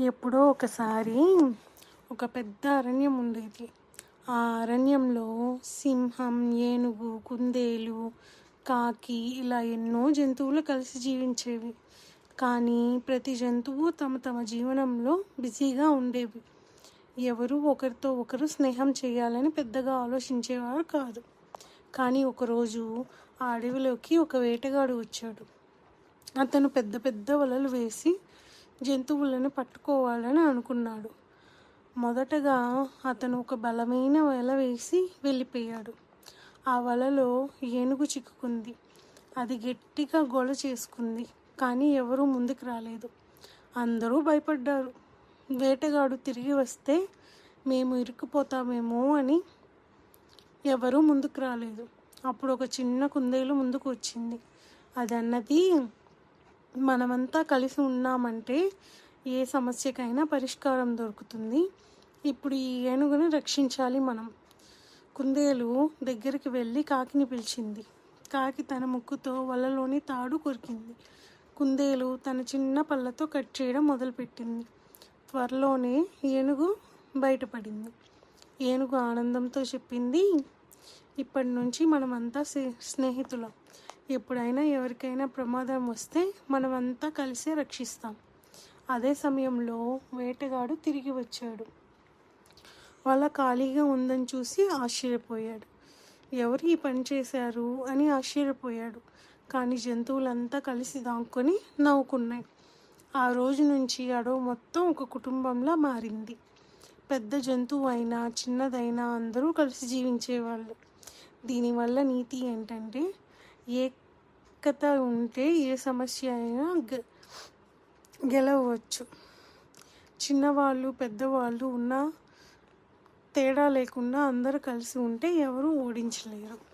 ఎప్పుడో ఒకసారి ఒక పెద్ద అరణ్యం ఉండేది. ఆ అరణ్యంలో సింహం ఏనుగు కుందేలు కాకి ఇలా ఎన్నో జంతువులు కలిసి జీవించేవి. కానీ ప్రతి జంతువు తమ తమ జీవనంలో బిజీగా ఉండేవి. ఎవరు ఒకరితో ఒకరు స్నేహం చేయాలని పెద్దగా ఆలోచించేవారు కాదు. కానీ ఒకరోజు ఆ అడవిలోకి ఒక వేటగాడు వచ్చాడు. అతను పెద్ద పెద్ద వలలు వేసి జంతువులను పట్టుకోవాలని అనుకున్నాడు. మొదటగా అతను ఒక బలమైన వల వేసి వెళ్ళిపోయాడు. ఆ వలలో ఏనుగు చిక్కుకుంది. అది గట్టిగా గొల చేసుకుంది కానీ ఎవరూ ముందుకు రాలేదు. అందరూ భయపడ్డారు. వేటగాడు తిరిగి వస్తే మేము ఇరుక్కుపోతామేమో అని ఎవరూ ముందుకు రాలేదు. అప్పుడు ఒక చిన్న కుందేలు ముందుకు వచ్చింది. అది అన్నది మనమంతా కలిసి ఉన్నామంటే ఏ సమస్యకైనా పరిష్కారం దొరుకుతుంది. ఇప్పుడు ఈ ఏనుగును రక్షించాలి మనం. కుందేలు దగ్గరికి వెళ్ళి కాకిని పిలిచింది. కాకి తన ముక్కుతో వలలోని తాడు కొరికింది. కుందేలు తన చిన్న పళ్ళతో కట్ చేయడం మొదలుపెట్టింది. త్వరలోనే ఏనుగు బయటపడింది. ఏనుగు ఆనందంతో చెప్పింది ఇప్పటి నుంచి మనమంతా స్నే- స్నేహితులం. ఎప్పుడైనా ఎవరికైనా ప్రమాదం వస్తే మనమంతా కలిసే రక్షిస్తాం. అదే సమయంలో వేటగాడు తిరిగి వచ్చాడు. వాళ్ళ ఖాళీగా ఉందని చూసి ఆశ్చర్యపోయాడు. ఎవరు ఈ పని చేశారు? అని ఆశ్చర్యపోయాడు. కానీ జంతువులంతా కలిసి దాక్కొని నవ్వుకున్నాయి. ఆ రోజు నుంచి అడవు మొత్తం ఒక కుటుంబంలా మారింది. పెద్ద జంతువు అయినా చిన్నదైనా అందరూ కలిసి జీవించేవాళ్ళు. దీనివల్ల నీతి ఏంటంటే ఏకత ఉంటే ఏ సమస్య అయినా గెలవచ్చు. చిన్నవాళ్ళు పెద్దవాళ్ళు ఉన్న తేడా లేకుండా అందరూ కలిసి ఉంటే ఎవరు ఓడించలేరు.